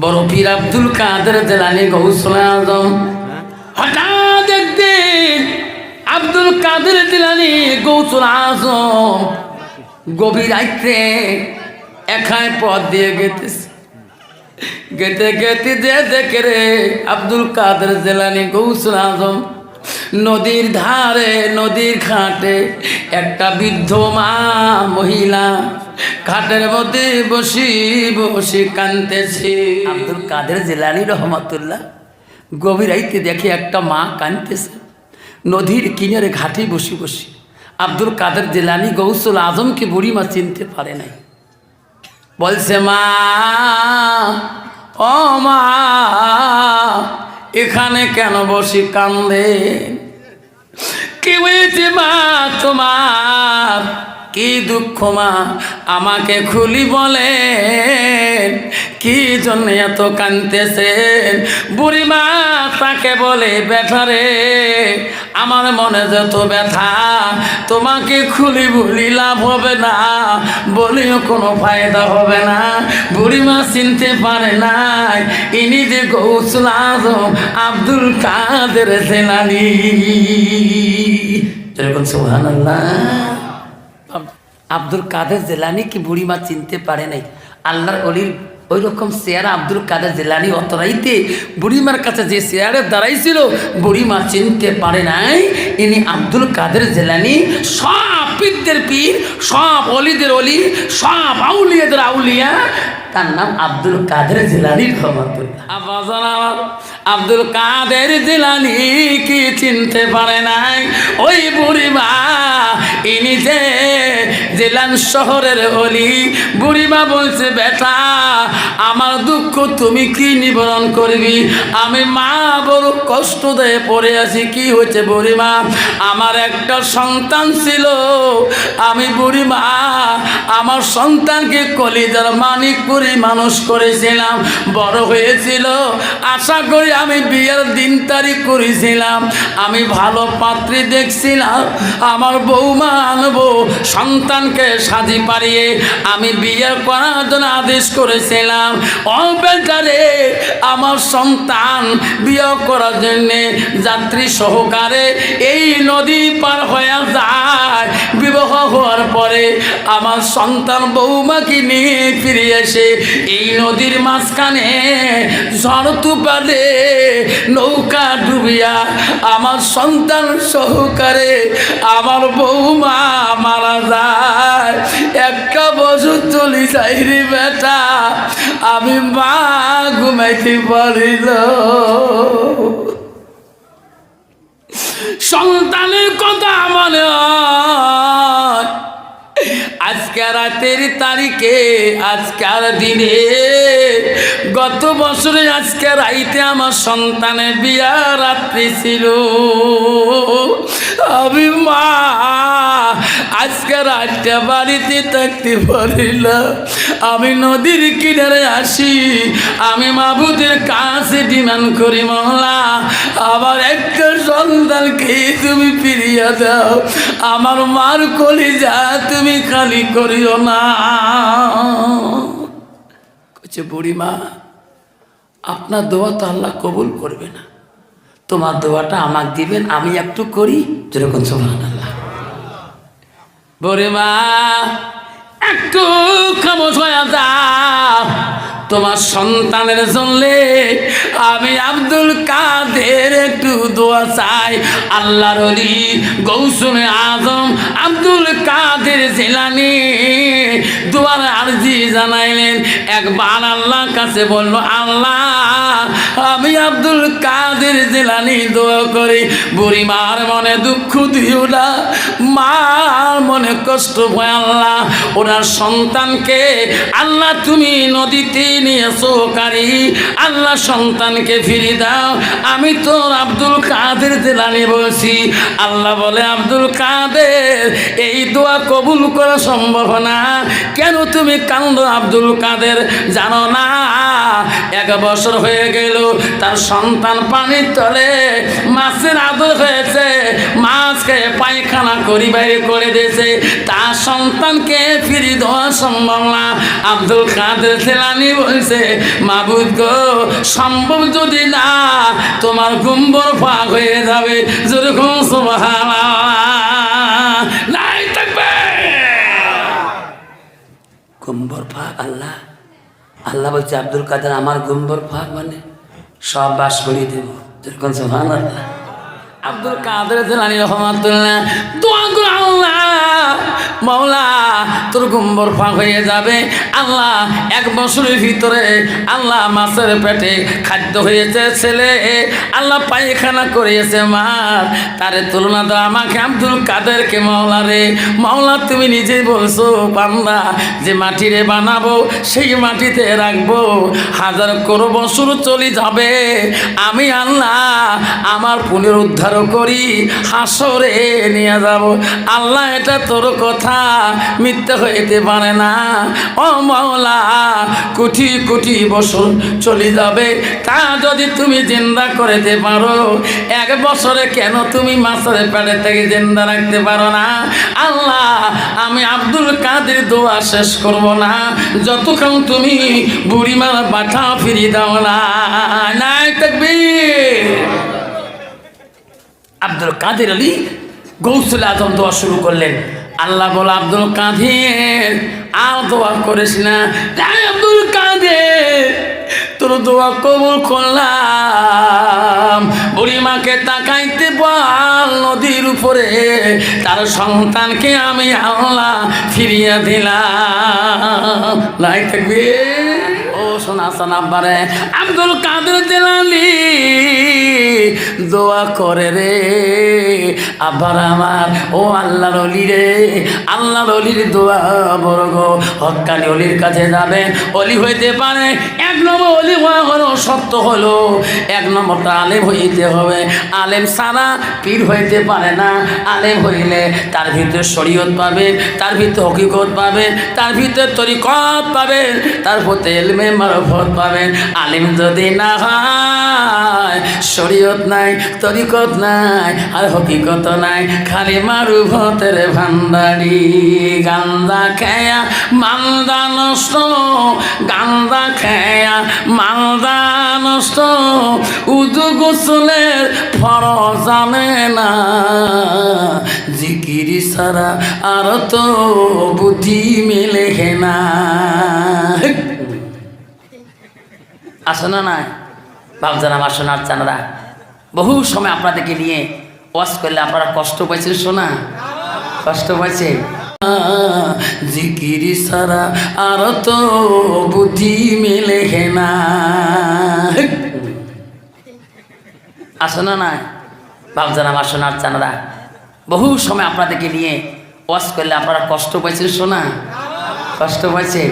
বড় পীর আব্দুল কাদের জেলানি গৌসল আজম। হঠাৎ একদিন আব্দুল কাদের জেলানি গৌসল আজম গভীর রাত্রে একাই পথ দিয়ে গেতেছে। গেতে গেতে যে দেখে রে আব্দুল কাদের জেলানি গৌসল আজম। নদীর ধারে, নদীর ঘাটে একটা বৃদ্ধ মা, মহিলা ঘাটের মধ্যে বসি বসি কানতেছে আব্দুল কাদের জেলানি রহমতুল্লাহ গভীর রাইতে দেখে একটা মা কানতেছে নদীর কিনারে ঘাটে বসে বসি। আব্দুল কাদের জেলানি গৌসুল আজমকে বুড়ি মা চিনতে পারে নাই। বলছে, মা, ও মা, এখানে কেন বসি কান্দে কি হয়েছে মা তোমার? কি দুঃখ মা? আমাকে খুলি বলে কি জন্য এত কানতেছেন বুড়ি মা তাকে বলে ব্যথারে আমার মনে যত ব্যথা, তোমাকে খুলি বলি লাভ হবে না, বলিও কোনো ফায়দা হবে না। বুড়িমা চিনতে পারে নাই, ইনি যে গৌসুল আজম, আব্দুল কাদের জেলানি যেরকম সোহান আব্দুল কাদের জেলানি কি বুড়িমা চিনতে পারে নাই? আল্লাহর অলির ওই রকম চেয়ারা আব্দুল কাদের জেলানি অতরাইতে বুড়িমার কাছে যে চেয়ারে দাঁড়াইছিল বুড়িমা চিনতে পারে নাই। ইনি আব্দুল কাদের জেলানি, সব পীরদের পীর, সব অলিদের অলি, সব আউলিয়াদের আউলিয়া। তার নাম আব্দুল কাদের জেলানি আব্দুল কাদের জেলানি কি চিনতে পারে নাই? ওই বুড়িমা ইনি যে জেলান শহরের অলি। বুড়িমা বলছে, বেটা, আমার দুঃখ তুমি কি নিবরণ করবি? আমি মা বড় কষ্ট দিয়ে পড়ে আছি। কি হয়েছে বুড়িমা? আমার একটা সন্তান ছিল। আমি বুড়িমা, আমার সন্তানকে কলিজার মানিক করে মানুষ করেছিলাম। বড় হয়েছিল। আশা করি আমি বিয়ের দিন তারিখ করেছিলাম। আমি ভালো পাত্রী দেখছিলাম। আমার বৌমা আনব সন্তানকে সাজি পারিয়ে আমি বিয়ে করার জন্য আদেশ করেছিলাম। ও বেটারে আমার সন্তান বিয়ে করার জন্যে যাত্রী সহকারে এই নদী পার হয়ে যায়। বিবাহ হওয়ার পরে আমার সন্তান বৌমাকে নিয়ে ফিরে এসে এই নদীর মাঝখানে ঝড় তুপালে নৌকা ডুবিয়া আমার সন্তান সহকারে আমার বৌমা মারা যায়। একটা বছর চলি যাই রে বেটা। আমি মা ঘুমাইতে পারিল। সন্তানের কথা মনে আজকে রাতের তারিখে, আজকের দিনে। গত বছরে আজকে রাইতে আমার সন্তানের বিয়া রাত্রি ছিল। আমি মা রাতটা বাড়িতে থাকতে পারিল। আমি নদীর কিনারে আসি। আমি মাবুদের কাছে ডিমান্ড করি, মহলা। আমার একটা সন্তানকে তুমি ফিরিয়ে দাও। আমার মার কলি যা তুমি খালি করিও না। কচ্ছে বুড়িমা, আপনার দোয়া তো আল্লাহ কবুল করবে না। তোমার দোয়াটা আমাকে দিবেন, আমি একটু করি। যেরকম সোহান আল্লাহ বুড়িমা একটু খামোশ হয়ে যাও। তোমার সন্তানের জন্য আমি আব্দুল কাদের একটু দোয়া চাই। আল্লাহর অলি গৌসুমে আজম আব্দুল কাদের জেলানি দোয়ার আরজি জানাইলেন। একবার আল্লাহর কাছে বলল, আল্লাহ, আমি আব্দুল কাদের জেলানি দোয়া করি। বুড়িমার মনে দুঃখ দিও না মার মনে কষ্ট ভয় আল্লাহ। ওনার সন্তানকে আল্লাহ তুমি নদীতে নিয়ে সহকারী আল্লাহ সন্তানকে ফিরে দাও। আমি তো আব্দুল কাদের জেলানি বলছি। আল্লাহ বলে, আব্দুল কাদের, এই দোয়া কবুল করা সম্ভব না। কেন তুমি কান্দ আব্দুল কাদের? জানো না, এক বছর হয়ে গেল, তার সন্তান পানির তলে মাছের আদর হয়েছে। মাছকে পায়খানা করি বাইরে করে দিয়েছে। তার সন্তানকে ফিরি দেওয়া সম্ভব না। আব্দুল কাদের ছেলানি বলছে, মাবুদ গো, সম্ভব যদি না, তোমার গুম্বর ফাঁক হয়ে যাবে। যেরকম সুবহানাল্লাহ। নাই থাকবে। গুম্বর ফাঁক, আল্লাহ। আল্লাহ বলছে, আব্দুল কাদের, আমার গুম্বর ফাঁক মানে সব বাস করিয়ে দেব। যেরকম সুহান আল্লাহ আব্দুল কাদের জেলানি রহমাতুল্লাহ দোয়া করো আল্লাহ মাওলা। তোর গুম্বর ফাঁক হয়ে যাবে। আল্লাহ এক বছরের ভিতরে আল্লাহ মাছের পেটে খাদ্য হয়েছে ছেলে। আল্লাহ পায়খানা করিয়েছে মার। তারে তুলনা দাও আমাকে আব্দুল কাদেরকে মাওলা রে। মাওলা, তুমি নিজেই বলছো, বান্দা, যে মাটিরে বানাবো, সেই মাটিতে রাখব। হাজার করো বছর চলে যাবে। আমি আল্লাহ আমার পুনরুদ্ধার করি, হাসরে নিয়ে যাব। আল্লাহ, এটা তোর কথা। মিথ্যে হইতে পারে না। ও মাওলা কোটি কোটি বছর চলে যাবে। তা যদি তুমি জিন্দা করতে পারো, এক বছরে কেন তুমি মাছের পেটে থেকে জিন্দা রাখতে পারো না? আল্লাহ, আমি আব্দুল কাদের দোয়া শেষ করব না। যতক্ষণ তুমি বুড়িমার বাঠা ফিরিয়ে দাও না। নাই থাকবি আব্দুল কাদের আলী গৌসুল আজম দোয়া শুরু করলেন। আল্লাহ বল, আব্দুল কাঁধের আর দোয়া করিস না। আব্দুল কাঁধে তোর দোয়া কবুল করলাম। বুড়িমাকে তাকাইতে পাল নদীর উপরে, তার সন্তানকে আমি আল্লাহ ফিরিয়ে দিলাম। লাই থাকবে। ও সোনা সোনা বারে আব্দুল কাদের জেলালি দোয়া করে রে। আবার আমার, ও আল্লাহর অলি রে। আল্লাহর অলির দোয়া বড় হকানি অলির কাছে যাবে। অলি হইতে পারে। এক নম্বর অলি হওয়া হলো, সত্য হলো। এক নম্বরটা আলেম হইতে হবে। আলেম সারা পীর হইতে পারে না। আলেম হইলে তার ভিতরে শরীয়ত পাবে, তার ভিতরে হকিকত পাবে, তার ভিতরে তরিকত পাবে, তার প্রতি এলমে মারফত পাবেন আলিম যদি না হয়, শরীয়ত নাই, তরিকত নাই, আর হকিকত নাই, খালি মারু ভতের ভান্ডারি। গান্দা খেয়া, মালদা নষ্ট, গান্দা খেয়া, মালদা নষ্ট। উদু গোসলের ফর জানে না। জিকিরি সারা আর তো বুদ্ধি মেলে না। আসো না না। ভাবছেন আমার সোনার চানারা বহু সময় আপনাদেরকে নিয়ে ওয়াশ করলে আপনারা কষ্ট পাইছেন শোনা কষ্ট পাইছে জিকিরি সারা আর তো বুদ্ধি মেলে না। আসো না না। ভাবছেন আমার সোনার চানারা বহু সময় আপনাদেরকে নিয়ে ওয়াশ করলে আপনারা কষ্ট পাইছেন শোনা কষ্ট পাইছে